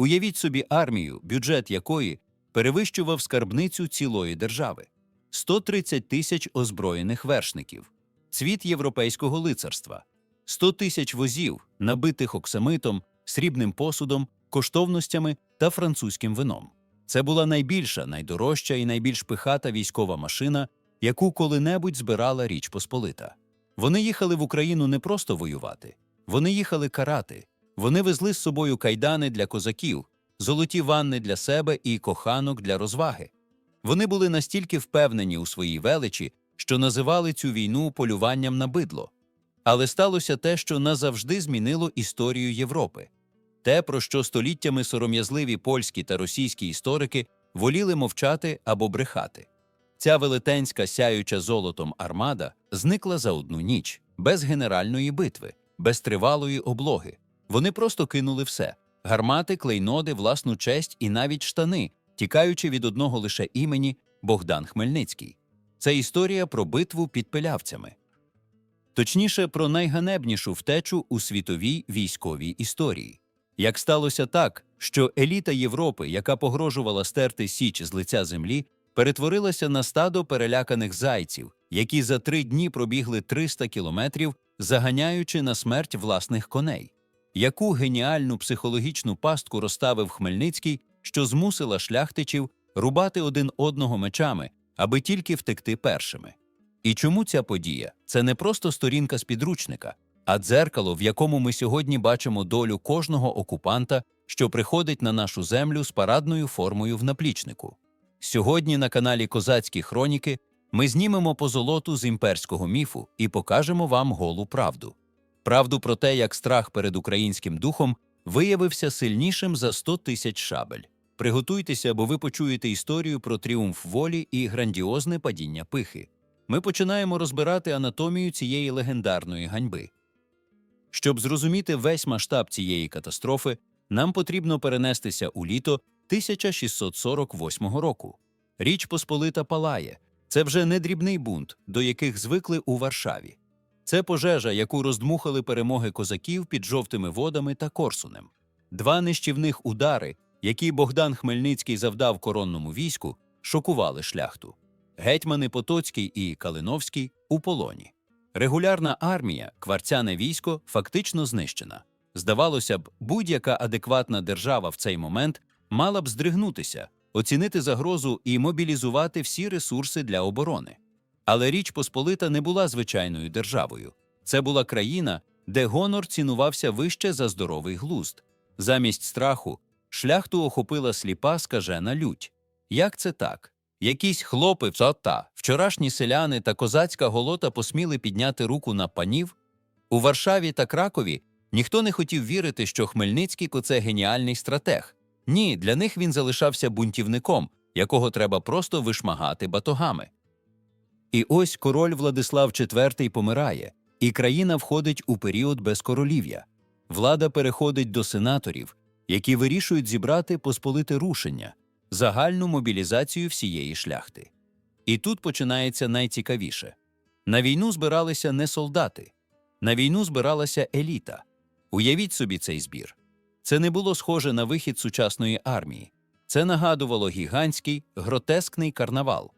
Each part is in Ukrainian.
Уявіть собі армію, бюджет якої перевищував скарбницю цілої держави, 130 тисяч озброєних вершників, цвіт європейського лицарства, 100 тисяч возів, набитих оксамитом, срібним посудом, коштовностями та французьким вином. Це була найбільша, найдорожча і найбільш пихата військова машина, яку коли-небудь збирала Річ Посполита. Вони їхали в Україну не просто воювати, вони їхали карати. Вони везли з собою кайдани для козаків, золоті ванни для себе і коханок для розваги. Вони були настільки впевнені у своїй величі, що називали цю війну полюванням на бидло. Але сталося те, що назавжди змінило історію Європи. Те, про що століттями сором'язливі польські та російські історики воліли мовчати або брехати. Ця велетенська сяюча золотом армада зникла за одну ніч, без генеральної битви, без тривалої облоги. Вони просто кинули все гармати, клейноди, власну честь і навіть штани, тікаючи від одного лише імені Богдан Хмельницький. Це історія про битву під пилявцями. Точніше, про найганебнішу втечу у світовій військовій історії. Як сталося так, що еліта Європи, яка погрожувала стерти січ з лиця землі, перетворилася на стадо переляканих зайців, які за три дні пробігли 300 кілометрів, заганяючи на смерть власних коней. Яку геніальну психологічну пастку розставив Хмельницький, що змусила шляхтичів рубати один одного мечами, аби тільки втекти першими? І чому ця подія це не просто сторінка з підручника, а дзеркало, в якому ми сьогодні бачимо долю кожного окупанта, що приходить на нашу землю з парадною формою в наплічнику. Сьогодні на каналі Козацькі Хроніки ми знімемо позолоту з імперського міфу і покажемо вам голу правду. Правду про те, як страх перед українським духом виявився сильнішим за 100 тисяч шабель. Приготуйтеся, бо ви почуєте історію про тріумф волі і грандіозне падіння пихи. Ми починаємо розбирати анатомію цієї легендарної ганьби. Щоб зрозуміти весь масштаб цієї катастрофи, нам потрібно перенестися у літо 1648 року. Річ Посполита палає. Це вже не дрібний бунт, до яких звикли у Варшаві. Це пожежа, яку роздмухали перемоги козаків під жовтими водами та Корсунем. Два нищівних удари, які Богдан Хмельницький завдав коронному війську, шокували шляхту. Гетьмани Потоцький і Калиновський у полоні. Регулярна армія, кварцяне військо, фактично знищена. Здавалося б, будь-яка адекватна держава в цей момент мала б здригнутися, оцінити загрозу і мобілізувати всі ресурси для оборони. Але Річ Посполита не була звичайною державою. Це була країна, де гонор цінувався вище за здоровий глузд. Замість страху шляхту охопила сліпа скажена лють. Як це так? Якісь хлопи, та вчорашні селяни та козацька голота посміли підняти руку на панів? У Варшаві та Кракові ніхто не хотів вірити, що Хмельницький це геніальний стратег. Ні, для них він залишався бунтівником, якого треба просто вишмагати батогами. І ось король Владислав IV помирає, і країна входить у період безкоролів'я. Влада переходить до сенаторів, які вирішують зібрати посполите рушення, загальну мобілізацію всієї шляхти. І тут починається найцікавіше на війну збиралися не солдати, на війну збиралася еліта. Уявіть собі цей збір. Це не було схоже на вихід сучасної армії, це нагадувало гігантський, гротескний карнавал.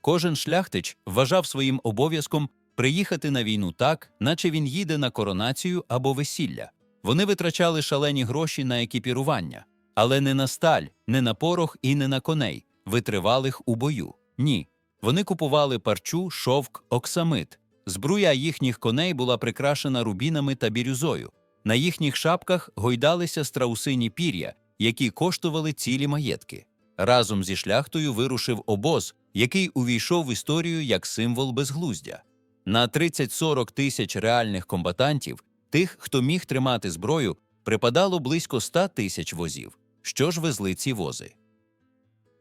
Кожен шляхтич вважав своїм обов'язком приїхати на війну так, наче він їде на коронацію або весілля. Вони витрачали шалені гроші на екіпірування, але не на сталь, не на порох і не на коней, витривалих у бою. Ні. Вони купували парчу, шовк, оксамит. Збруя їхніх коней була прикрашена рубінами та бірюзою. На їхніх шапках гойдалися страусині пір'я, які коштували цілі маєтки. Разом зі шляхтою вирушив обоз, який увійшов в історію як символ безглуздя. На 30-40 тисяч реальних комбатантів, тих, хто міг тримати зброю, припадало близько 100 тисяч возів. Що ж везли ці вози?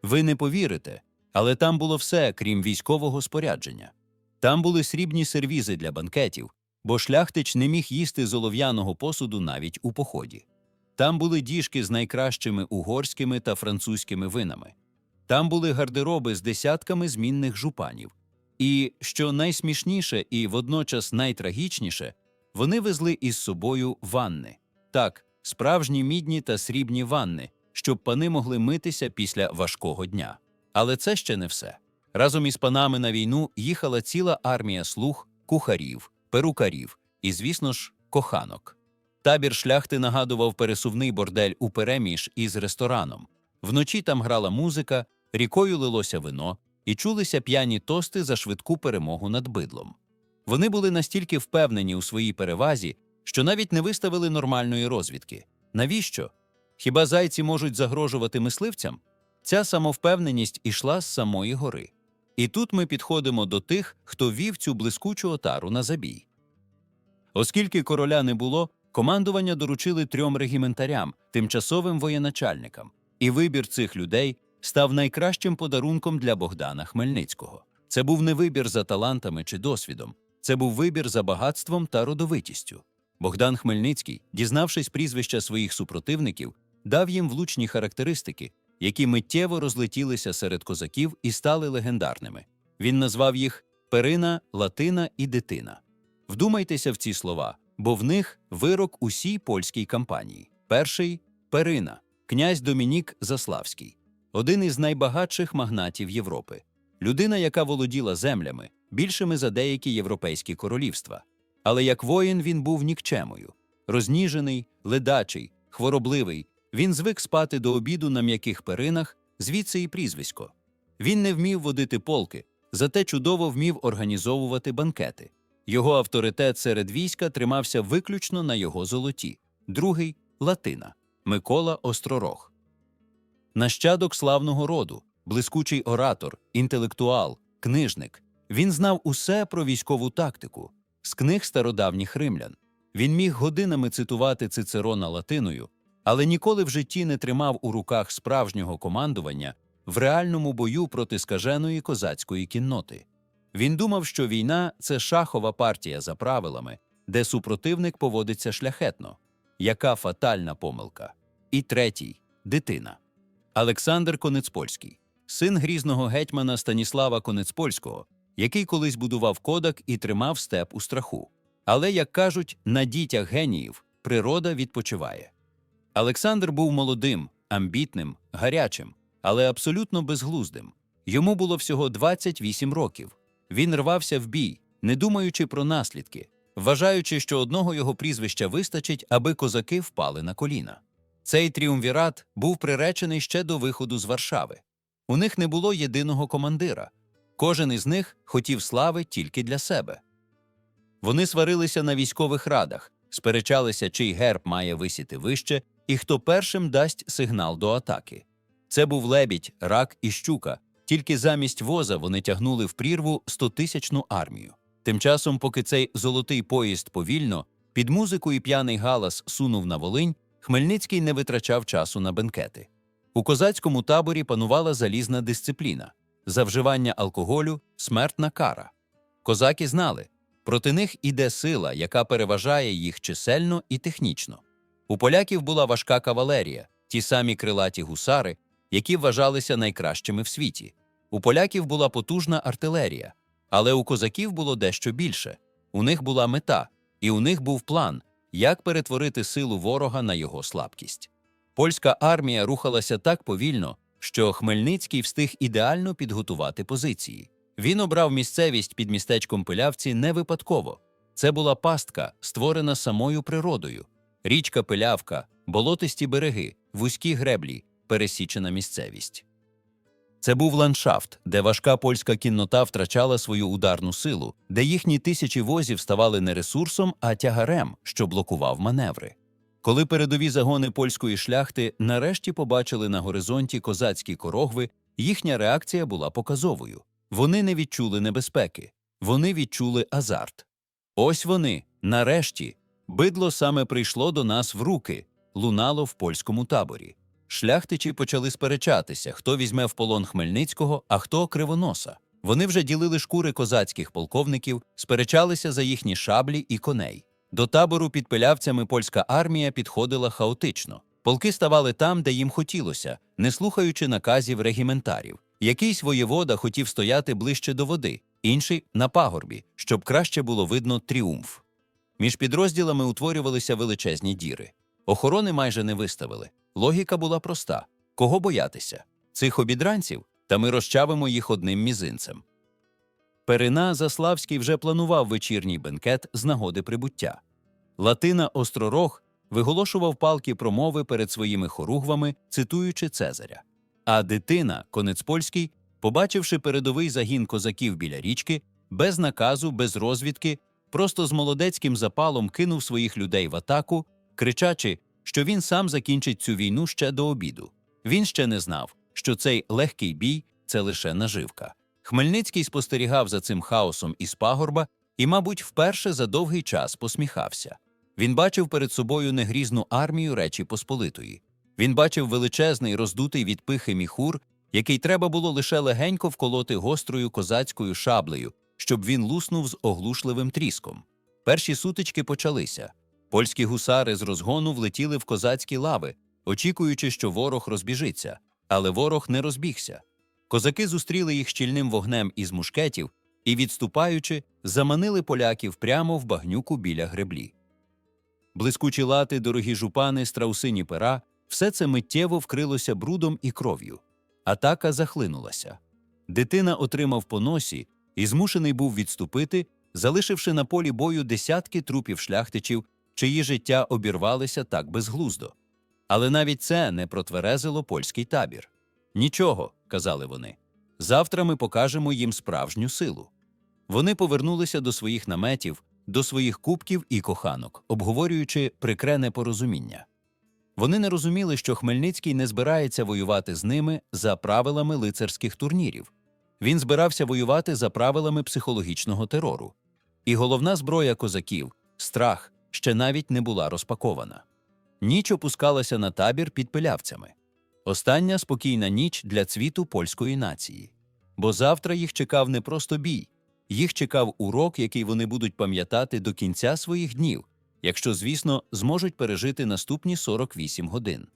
Ви не повірите, але там було все, крім військового спорядження. Там були срібні сервізи для банкетів, бо шляхтич не міг їсти з олов'яного посуду навіть у поході. Там були діжки з найкращими угорськими та французькими винами. Там були гардероби з десятками змінних жупанів. І, що найсмішніше і водночас найтрагічніше, вони везли із собою ванни. Так, справжні мідні та срібні ванни, щоб пани могли митися після важкого дня. Але це ще не все. Разом із панами на війну їхала ціла армія слуг, кухарів, перукарів і, звісно ж, коханок. Табір шляхти нагадував пересувний бордель у переміж із рестораном. Вночі там грала музика, рікою лилося вино, і чулися п'яні тости за швидку перемогу над бидлом. Вони були настільки впевнені у своїй перевазі, що навіть не виставили нормальної розвідки. Навіщо? Хіба зайці можуть загрожувати мисливцям? Ця самовпевненість ішла з самої гори. І тут ми підходимо до тих, хто вів цю блискучу отару на забій. Оскільки короля не було, командування доручили трьом регіментарям, тимчасовим воєначальникам, і вибір цих людей став найкращим подарунком для Богдана Хмельницького. Це був не вибір за талантами чи досвідом, це був вибір за багатством та родовитістю. Богдан Хмельницький, дізнавшись прізвища своїх супротивників, дав їм влучні характеристики, які миттєво розлетілися серед козаків і стали легендарними. Він назвав їх Перина, Латина і Дитина. Вдумайтеся в ці слова, бо в них вирок усій польській кампанії. Перший Перина, князь Домінік Заславський, один із найбагатших магнатів Європи, людина, яка володіла землями, більшими за деякі європейські королівства. Але як воїн він був нікчемою. Розніжений, ледачий, хворобливий, він звик спати до обіду на м'яких перинах, звідси і прізвисько. Він не вмів водити полки, зате чудово вмів організовувати банкети. Його авторитет серед війська тримався виключно на його золоті. Другий Латина Микола Остророг. Нащадок славного роду, блискучий оратор, інтелектуал, книжник. Він знав усе про військову тактику з книг стародавніх римлян. Він міг годинами цитувати Цицерона латиною, але ніколи в житті не тримав у руках справжнього командування в реальному бою проти скаженої козацької кінноти. Він думав, що війна це шахова партія за правилами, де супротивник поводиться шляхетно. Яка фатальна помилка. І третій дитина. Олександр Конецпольський, син грізного гетьмана Станіслава Конецпольського, який колись будував кодак і тримав степ у страху. Але, як кажуть, на дітях геніїв природа відпочиває. Олександр був молодим, амбітним, гарячим, але абсолютно безглуздим. Йому було всього 28 років. Він рвався в бій, не думаючи про наслідки, вважаючи, що одного його прізвища вистачить, аби козаки впали на коліна. Цей тріумвірат був приречений ще до виходу з Варшави. У них не було єдиного командира. Кожен із них хотів слави тільки для себе. Вони сварилися на військових радах, сперечалися, чий герб має висіти вище, і хто першим дасть сигнал до атаки. Це був лебідь, рак і щука, тільки замість воза вони тягнули в прірву стотисячну армію. Тим часом, поки цей золотий поїзд повільно, під музику і п'яний галас сунув на Волинь, Хмельницький не витрачав часу на бенкети. У козацькому таборі панувала залізна дисципліна за вживання алкоголю смертна кара. Козаки знали, проти них іде сила, яка переважає їх чисельно і технічно. У поляків була важка кавалерія, ті самі крилаті гусари, які вважалися найкращими в світі. У поляків була потужна артилерія, але у козаків було дещо більше. У них була мета, і у них був план, як перетворити силу ворога на його слабкість. Польська армія рухалася так повільно, що Хмельницький встиг ідеально підготувати позиції. Він обрав місцевість під містечком Пилявці не випадково. Це була пастка, створена самою природою. Річка Пилявка, болотисті береги, вузькі греблі, пересічена місцевість. Це був ландшафт, де важка польська кіннота втрачала свою ударну силу, де їхні тисячі возів ставали не ресурсом, а тягарем, що блокував маневри. Коли передові загони польської шляхти нарешті побачили на горизонті козацькі корогви, їхня реакція була показовою. Вони не відчули небезпеки, вони відчули азарт. Ось вони, нарешті, бидло саме прийшло до нас в руки, лунало в польському таборі. Шляхтичі почали сперечатися, хто візьме в полон Хмельницького, а хто кривоноса. Вони вже ділили шкури козацьких полковників, сперечалися за їхні шаблі і коней. До табору під пилявцями польська армія підходила хаотично. Полки ставали там, де їм хотілося, не слухаючи наказів регіментарів. Якийсь воєвода хотів стояти ближче до води, інший на пагорбі, щоб краще було видно тріумф. Між підрозділами утворювалися величезні діри. Охорони майже не виставили. Логіка була проста: Кого боятися? Цих обідранців? Та ми розчавимо їх одним мізинцем. Перина Заславський вже планував вечірній бенкет з нагоди прибуття. Латина Остророг виголошував палки промови перед своїми хоругвами, цитуючи Цезаря. А дитина, Конецпольський, побачивши передовий загін козаків біля річки, без наказу, без розвідки, просто з молодецьким запалом кинув своїх людей в атаку, кричачи, що він сам закінчить цю війну ще до обіду. Він ще не знав, що цей легкий бій це лише наживка. Хмельницький спостерігав за цим хаосом із пагорба і, мабуть, вперше за довгий час посміхався. Він бачив перед собою негрізну армію Речі Посполитої. Він бачив величезний роздутий від пихи міхур, який треба було лише легенько вколоти гострою козацькою шаблею, щоб він луснув з оглушливим тріском. Перші сутички почалися. Польські гусари з розгону влетіли в козацькі лави, очікуючи, що ворог розбіжиться, але ворог не розбігся. Козаки зустріли їх щільним вогнем із мушкетів і, відступаючи, заманили поляків прямо в багнюку біля греблі. Блискучі лати, дорогі жупани, страусині пера все це миттєво вкрилося брудом і кров'ю. Атака захлинулася. Дитина отримав по носі і змушений був відступити, залишивши на полі бою десятки трупів шляхтичів, чиї життя обірвалися так безглуздо. Але навіть це не протверезило польський табір. Нічого, казали вони. Завтра ми покажемо їм справжню силу. Вони повернулися до своїх наметів, до своїх кубків і коханок, обговорюючи прикре непорозуміння. Вони не розуміли, що Хмельницький не збирається воювати з ними за правилами лицарських турнірів. Він збирався воювати за правилами психологічного терору. І головна зброя козаків страх ще навіть не була розпакована. Ніч опускалася на табір під пилявцями. Остання спокійна ніч для цвіту польської нації. Бо завтра їх чекав не просто бій, їх чекав урок, який вони будуть пам'ятати до кінця своїх днів, якщо, звісно, зможуть пережити наступні 48 годин.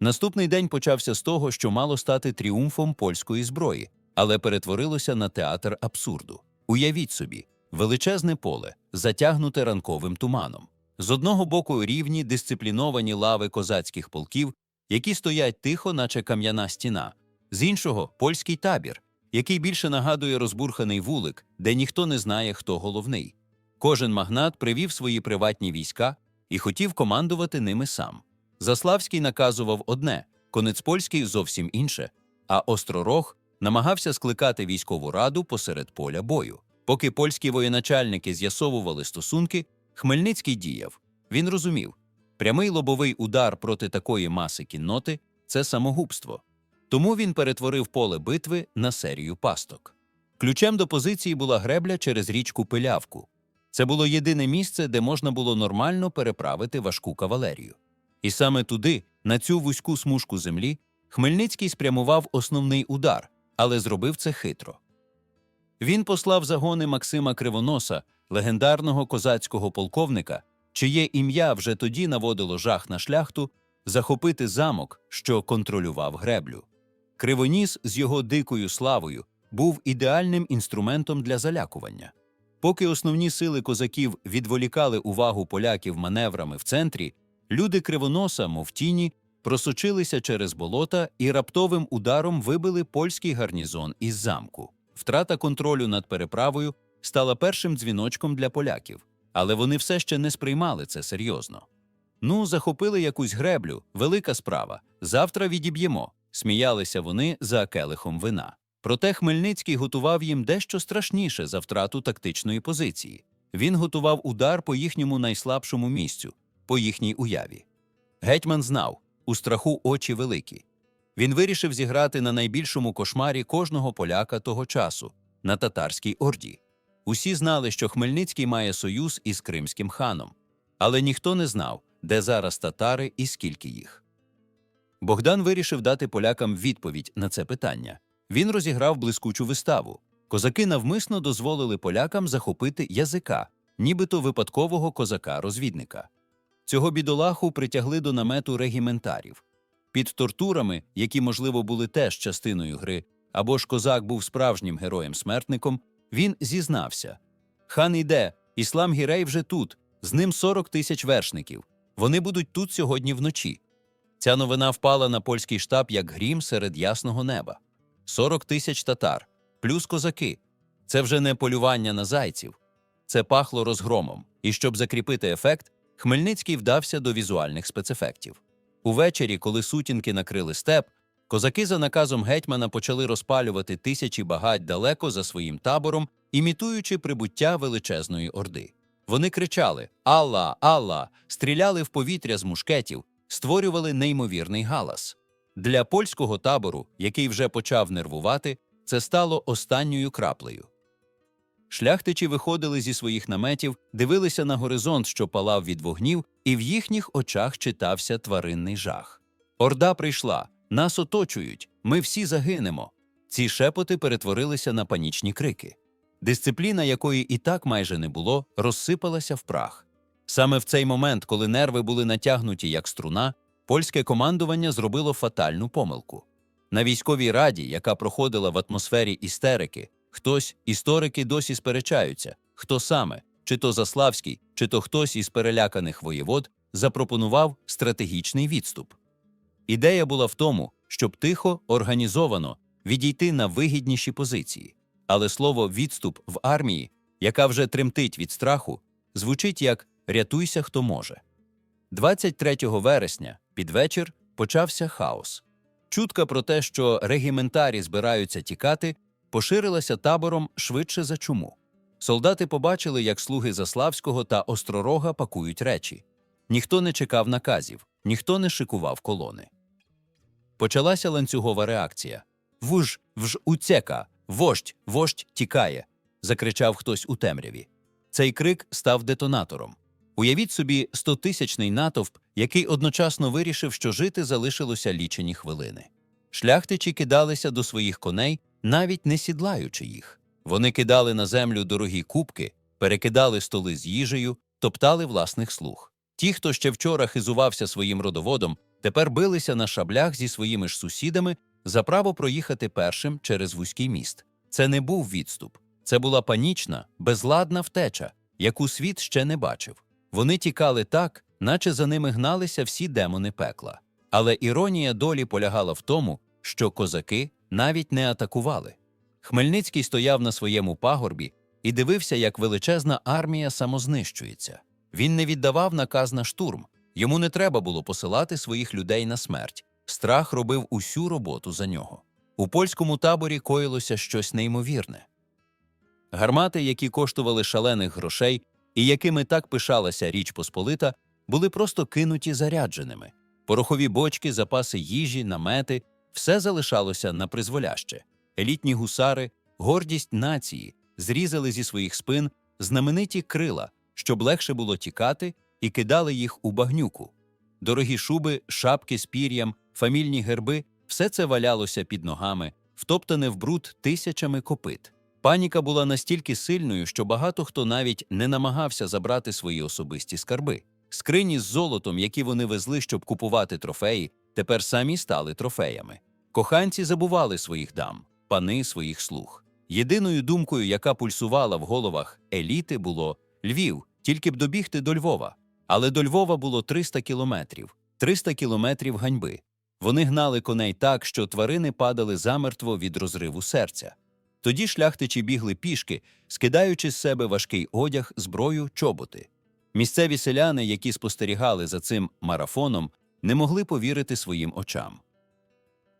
Наступний день почався з того, що мало стати тріумфом польської зброї, але перетворилося на театр абсурду. Уявіть собі, величезне поле, затягнуте ранковим туманом. З одного боку рівні дисципліновані лави козацьких полків, які стоять тихо, наче кам'яна стіна, з іншого польський табір, який більше нагадує розбурханий вулик, де ніхто не знає, хто головний. Кожен магнат привів свої приватні війська і хотів командувати ними сам. Заславський наказував одне, Конецпольський зовсім інше, а Остророг намагався скликати військову раду посеред поля бою. Поки польські воєначальники з'ясовували стосунки, Хмельницький діяв. Він розумів, прямий лобовий удар проти такої маси кінноти це самогубство. Тому він перетворив поле битви на серію пасток. Ключем до позиції була гребля через річку Пилявку. Це було єдине місце, де можна було нормально переправити важку кавалерію. І саме туди, на цю вузьку смужку землі, Хмельницький спрямував основний удар, але зробив це хитро. Він послав загони Максима Кривоноса, легендарного козацького полковника, чиє ім'я вже тоді наводило жах на шляхту, захопити замок, що контролював греблю. Кривоніс з його дикою славою був ідеальним інструментом для залякування. Поки основні сили козаків відволікали увагу поляків маневрами в центрі, люди кривоноса, мов тіні, просочилися через болота і раптовим ударом вибили польський гарнізон із замку. Втрата контролю над переправою стала першим дзвіночком для поляків, але вони все ще не сприймали це серйозно. Ну, захопили якусь греблю, велика справа. Завтра відіб'ємо. Сміялися вони за келихом вина. Проте Хмельницький готував їм дещо страшніше за втрату тактичної позиції. Він готував удар по їхньому найслабшому місцю, по їхній уяві. Гетьман знав у страху очі великі. Він вирішив зіграти на найбільшому кошмарі кожного поляка того часу на татарській орді. Усі знали, що Хмельницький має союз із кримським ханом, але ніхто не знав, де зараз татари і скільки їх. Богдан вирішив дати полякам відповідь на це питання. Він розіграв блискучу виставу. Козаки навмисно дозволили полякам захопити язика, нібито випадкового козака-розвідника. Цього бідолаху притягли до намету регіментарів. Під тортурами, які, можливо, були теж частиною гри, або ж козак був справжнім героєм-смертником, він зізнався: Хан іде, іслам Гірей вже тут, з ним 40 тисяч вершників. Вони будуть тут сьогодні вночі. Ця новина впала на польський штаб як грім серед ясного неба. 40 тисяч татар, плюс козаки. Це вже не полювання на зайців, це пахло розгромом. І щоб закріпити ефект, Хмельницький вдався до візуальних спецефектів. Увечері, коли сутінки накрили степ, козаки за наказом гетьмана почали розпалювати тисячі багать далеко за своїм табором, імітуючи прибуття величезної орди. Вони кричали Алла, Алла, стріляли в повітря з мушкетів, створювали неймовірний галас. Для польського табору, який вже почав нервувати, це стало останньою краплею. Шляхтичі виходили зі своїх наметів, дивилися на горизонт, що палав від вогнів, і в їхніх очах читався тваринний жах. Орда прийшла, нас оточують, ми всі загинемо. Ці шепоти перетворилися на панічні крики. Дисципліна, якої і так майже не було, розсипалася в прах. Саме в цей момент, коли нерви були натягнуті як струна, польське командування зробило фатальну помилку. На військовій раді, яка проходила в атмосфері істерики, хтось історики досі сперечаються, хто саме, чи то Заславський, чи то хтось із переляканих воєвод, запропонував стратегічний відступ. Ідея була в тому, щоб тихо, організовано відійти на вигідніші позиції. Але слово відступ в армії, яка вже тремтить від страху, звучить як рятуйся, хто може. 23 вересня під вечір почався хаос. Чутка про те, що регіментарі збираються тікати, поширилася табором швидше за чуму. Солдати побачили, як слуги Заславського та Остророга пакують речі. Ніхто не чекав наказів, ніхто не шикував колони. Почалася ланцюгова реакція. Вуж, вж уцека, вождь, вождь тікає. закричав хтось у темряві. Цей крик став детонатором. Уявіть собі стотисячний натовп, який одночасно вирішив, що жити залишилося лічені хвилини. Шляхтичі кидалися до своїх коней, навіть не сідлаючи їх. Вони кидали на землю дорогі кубки, перекидали столи з їжею, топтали власних слуг. Ті, хто ще вчора хизувався своїм родоводом, тепер билися на шаблях зі своїми ж сусідами за право проїхати першим через вузький міст. Це не був відступ, це була панічна, безладна втеча, яку світ ще не бачив. Вони тікали так, наче за ними гналися всі демони пекла. Але іронія долі полягала в тому, що козаки навіть не атакували. Хмельницький стояв на своєму пагорбі і дивився, як величезна армія самознищується. Він не віддавав наказ на штурм, йому не треба було посилати своїх людей на смерть. Страх робив усю роботу за нього. У польському таборі коїлося щось неймовірне. Гармати, які коштували шалених грошей і якими так пишалася Річ Посполита, були просто кинуті зарядженими. Порохові бочки, запаси їжі, намети все залишалося на призволяще. Елітні гусари, гордість нації, зрізали зі своїх спин знамениті крила, щоб легше було тікати, і кидали їх у багнюку. Дорогі шуби, шапки з пір'ям, фамільні герби все це валялося під ногами, втоптане в бруд тисячами копит. Паніка була настільки сильною, що багато хто навіть не намагався забрати свої особисті скарби. Скрині з золотом, які вони везли, щоб купувати трофеї, тепер самі стали трофеями. Коханці забували своїх дам, пани своїх слуг. Єдиною думкою, яка пульсувала в головах еліти, було Львів, тільки б добігти до Львова. Але до Львова було 300 кілометрів, 300 кілометрів ганьби. Вони гнали коней так, що тварини падали замертво від розриву серця. Тоді шляхтичі бігли пішки, скидаючи з себе важкий одяг, зброю, чоботи. Місцеві селяни, які спостерігали за цим марафоном, не могли повірити своїм очам.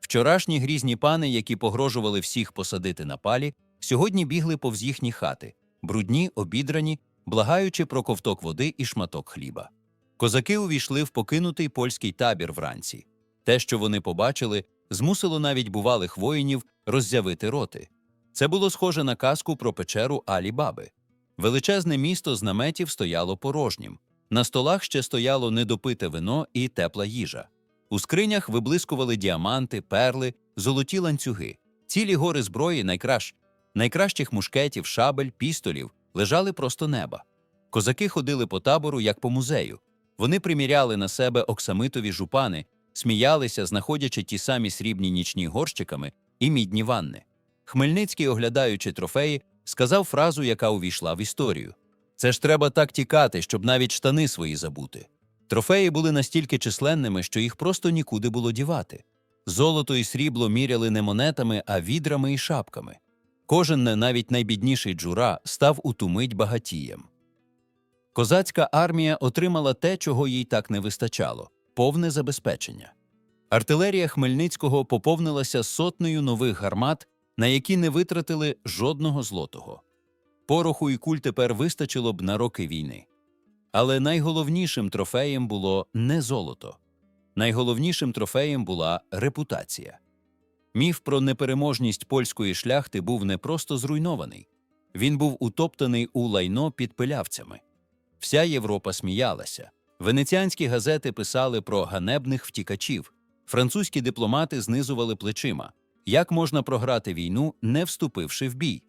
Вчорашні грізні пани, які погрожували всіх посадити на палі, сьогодні бігли повз їхні хати, брудні, обідрані, благаючи про ковток води і шматок хліба. Козаки увійшли в покинутий польський табір вранці. Те, що вони побачили, змусило навіть бувалих воїнів роззявити роти. Це було схоже на казку про печеру Алі Баби. Величезне місто з наметів стояло порожнім. На столах ще стояло недопите вино і тепла їжа. У скринях виблискували діаманти, перли, золоті ланцюги. Цілі гори зброї найкращ... найкращих мушкетів, шабель, пістолів лежали просто неба. Козаки ходили по табору, як по музею. Вони приміряли на себе оксамитові жупани, сміялися, знаходячи ті самі срібні нічні горщиками і мідні ванни. Хмельницький, оглядаючи трофеї, сказав фразу, яка увійшла в історію: Це ж треба так тікати, щоб навіть штани свої забути. Трофеї були настільки численними, що їх просто нікуди було дівати. Золото і срібло міряли не монетами, а відрами і шапками. Кожен, навіть найбідніший джура, став у ту мить багатієм. Козацька армія отримала те, чого їй так не вистачало повне забезпечення. Артилерія Хмельницького поповнилася сотнею нових гармат, на які не витратили жодного злотого. Пороху і куль тепер вистачило б на роки війни. Але найголовнішим трофеєм було не золото. Найголовнішим трофеєм була репутація. Міф про непереможність польської шляхти був не просто зруйнований, він був утоптаний у лайно під пилявцями. Вся Європа сміялася. Венеціанські газети писали про ганебних втікачів, французькі дипломати знизували плечима. Як можна програти війну, не вступивши в бій?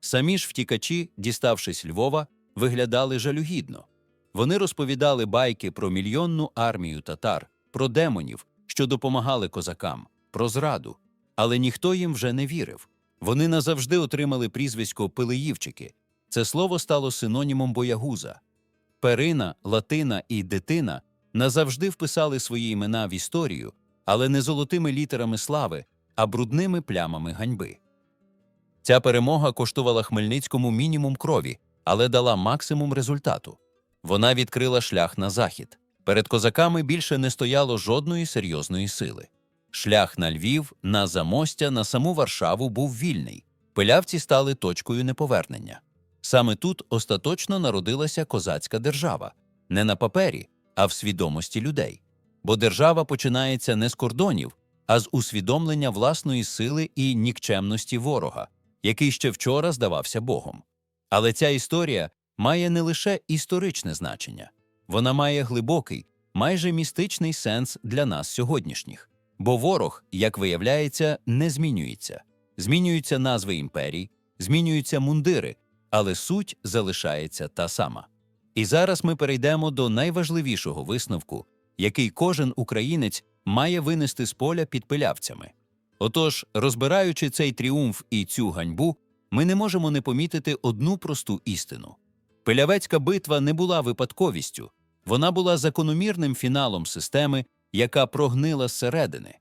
Самі ж втікачі, діставшись Львова, виглядали жалюгідно. Вони розповідали байки про мільйонну армію татар, про демонів, що допомагали козакам, про зраду. Але ніхто їм вже не вірив. Вони назавжди отримали прізвисько Пилиївчики. Це слово стало синонімом боягуза. Перина, латина і дитина назавжди вписали свої імена в історію, але не золотими літерами слави, а брудними плямами ганьби. Ця перемога коштувала Хмельницькому мінімум крові, але дала максимум результату. Вона відкрила шлях на захід. Перед козаками більше не стояло жодної серйозної сили. Шлях на Львів, на Замостя, на саму Варшаву був вільний. Пилявці стали точкою неповернення. Саме тут остаточно народилася козацька держава не на папері, а в свідомості людей. Бо держава починається не з кордонів, а з усвідомлення власної сили і нікчемності ворога, який ще вчора здавався Богом. Але ця історія має не лише історичне значення, вона має глибокий, майже містичний сенс для нас сьогоднішніх. Бо ворог, як виявляється, не змінюється. Змінюються назви імперій, змінюються мундири, але суть залишається та сама. І зараз ми перейдемо до найважливішого висновку, який кожен українець має винести з поля під пилявцями. Отож, розбираючи цей тріумф і цю ганьбу, ми не можемо не помітити одну просту істину. Пилявецька битва не була випадковістю, вона була закономірним фіналом системи, яка прогнила зсередини.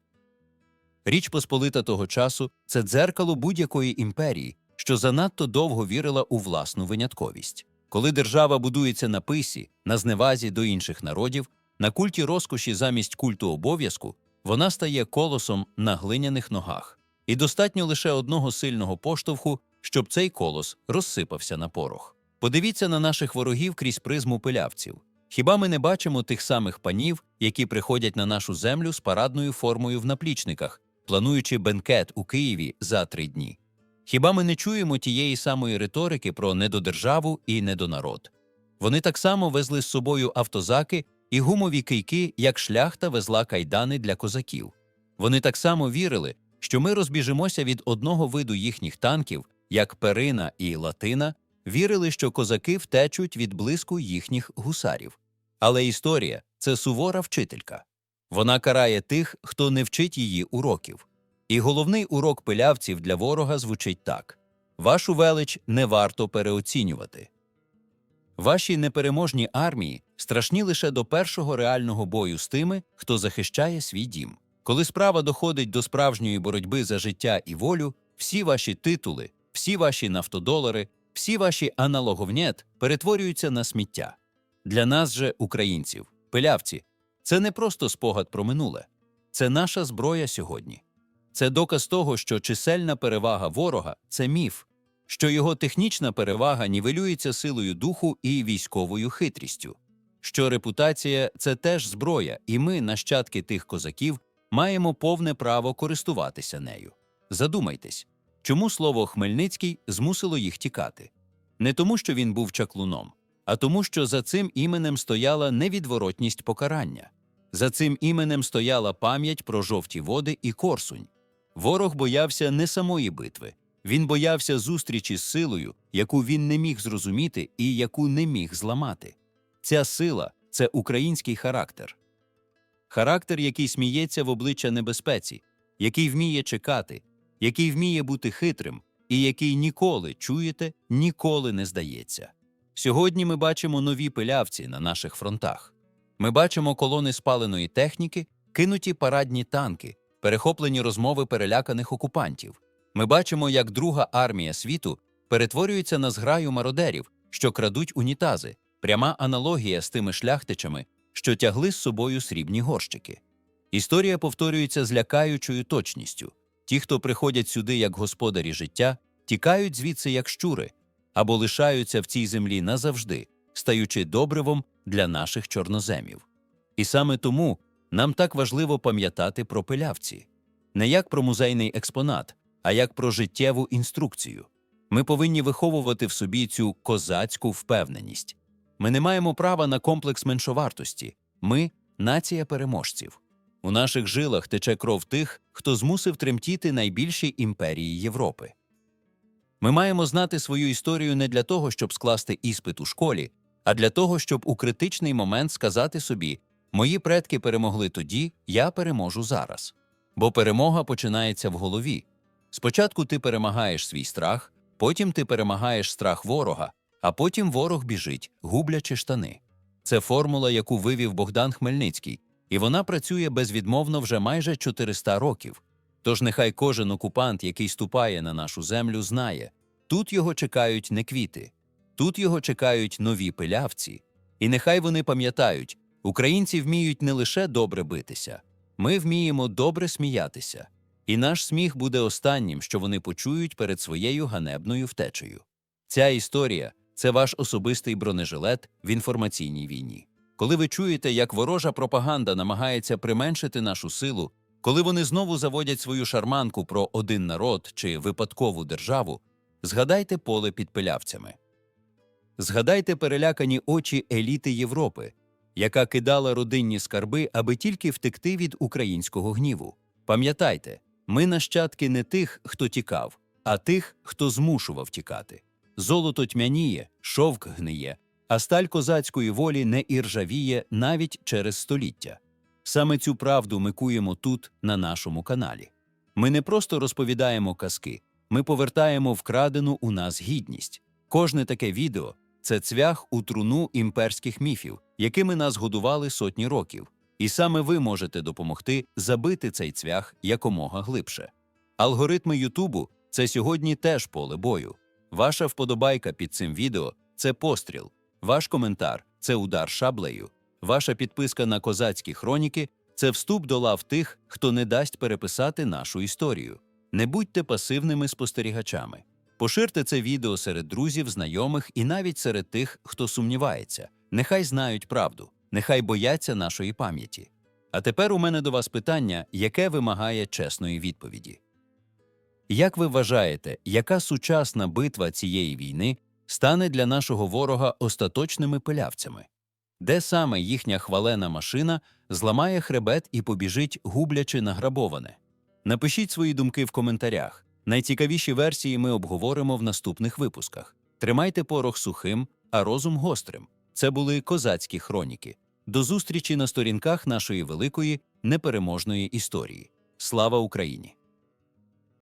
Річ Посполита того часу це дзеркало будь-якої імперії, що занадто довго вірила у власну винятковість. Коли держава будується на писі, на зневазі до інших народів, на культі розкоші замість культу обов'язку, вона стає колосом на глиняних ногах. І достатньо лише одного сильного поштовху, щоб цей колос розсипався на порох. Подивіться на наших ворогів крізь призму пилявців. Хіба ми не бачимо тих самих панів, які приходять на нашу землю з парадною формою в наплічниках, плануючи бенкет у Києві за три дні? Хіба ми не чуємо тієї самої риторики про недодержаву і недонарод? Вони так само везли з собою автозаки і гумові кийки, як шляхта везла кайдани для козаків. Вони так само вірили, що ми розбіжимося від одного виду їхніх танків, як перина і латина, вірили, що козаки втечуть від блиску їхніх гусарів. Але історія це сувора вчителька. Вона карає тих, хто не вчить її уроків. І головний урок пилявців для ворога звучить так: вашу велич не варто переоцінювати. Ваші непереможні армії страшні лише до першого реального бою з тими, хто захищає свій дім. Коли справа доходить до справжньої боротьби за життя і волю, всі ваші титули, всі ваші нафтодолари, всі ваші аналоговнєт перетворюються на сміття. Для нас же, українців, пилявці, це не просто спогад про минуле, це наша зброя сьогодні. Це доказ того, що чисельна перевага ворога це міф, що його технічна перевага нівелюється силою духу і військовою хитрістю, що репутація це теж зброя, і ми, нащадки тих козаків, маємо повне право користуватися нею. Задумайтесь, чому слово Хмельницький змусило їх тікати? Не тому, що він був чаклуном, а тому, що за цим іменем стояла невідворотність покарання. За цим іменем стояла пам'ять про жовті води і корсунь. Ворог боявся не самої битви, він боявся зустрічі з силою, яку він не міг зрозуміти і яку не міг зламати. Ця сила це український характер. Характер, який сміється в обличчя небезпеці, який вміє чекати, який вміє бути хитрим, і який ніколи, чуєте, ніколи не здається. Сьогодні ми бачимо нові пилявці на наших фронтах. Ми бачимо колони спаленої техніки, кинуті парадні танки, перехоплені розмови переляканих окупантів. Ми бачимо, як друга армія світу перетворюється на зграю мародерів, що крадуть унітази, пряма аналогія з тими шляхтичами, що тягли з собою срібні горщики. Історія повторюється з лякаючою точністю. Ті, хто приходять сюди як господарі життя, тікають звідси як щури або лишаються в цій землі назавжди, стаючи добривом для наших чорноземів. І саме тому нам так важливо пам'ятати про пилявці не як про музейний експонат, а як про життєву інструкцію. Ми повинні виховувати в собі цю козацьку впевненість. Ми не маємо права на комплекс меншовартості. Ми нація переможців. У наших жилах тече кров тих, хто змусив тремтіти найбільші імперії Європи. Ми маємо знати свою історію не для того, щоб скласти іспит у школі, а для того, щоб у критичний момент сказати собі: мої предки перемогли тоді, я переможу зараз. Бо перемога починається в голові. Спочатку ти перемагаєш свій страх, потім ти перемагаєш страх ворога, а потім ворог біжить, гублячи штани. Це формула, яку вивів Богдан Хмельницький, і вона працює безвідмовно вже майже 400 років. Тож нехай кожен окупант, який ступає на нашу землю, знає тут його чекають не квіти, тут його чекають нові пилявці. І нехай вони пам'ятають, українці вміють не лише добре битися, ми вміємо добре сміятися. І наш сміх буде останнім, що вони почують перед своєю ганебною втечею. Ця історія це ваш особистий бронежилет в інформаційній війні. Коли ви чуєте, як ворожа пропаганда намагається применшити нашу силу, коли вони знову заводять свою шарманку про один народ чи випадкову державу, згадайте поле під пилявцями. Згадайте перелякані очі еліти Європи, яка кидала родинні скарби, аби тільки втекти від українського гніву. Пам'ятайте, ми нащадки не тих, хто тікав, а тих, хто змушував тікати. Золото тьмяніє, шовк гниє, а сталь козацької волі не іржавіє навіть через століття. Саме цю правду ми куємо тут, на нашому каналі. Ми не просто розповідаємо казки, ми повертаємо вкрадену у нас гідність. Кожне таке відео це цвях у труну імперських міфів, якими нас годували сотні років. І саме ви можете допомогти забити цей цвях якомога глибше. Алгоритми Ютубу це сьогодні теж поле бою. Ваша вподобайка під цим відео це постріл, ваш коментар це удар шаблею, ваша підписка на козацькі хроніки це вступ до лав тих, хто не дасть переписати нашу історію. Не будьте пасивними спостерігачами. Поширте це відео серед друзів, знайомих і навіть серед тих, хто сумнівається. Нехай знають правду, нехай бояться нашої пам'яті. А тепер у мене до вас питання, яке вимагає чесної відповіді. Як ви вважаєте, яка сучасна битва цієї війни стане для нашого ворога остаточними пилявцями? Де саме їхня хвалена машина зламає хребет і побіжить, гублячи награбоване? Напишіть свої думки в коментарях. Найцікавіші версії ми обговоримо в наступних випусках. Тримайте порох сухим, а розум гострим. Це були козацькі хроніки. До зустрічі на сторінках нашої великої непереможної історії. Слава Україні!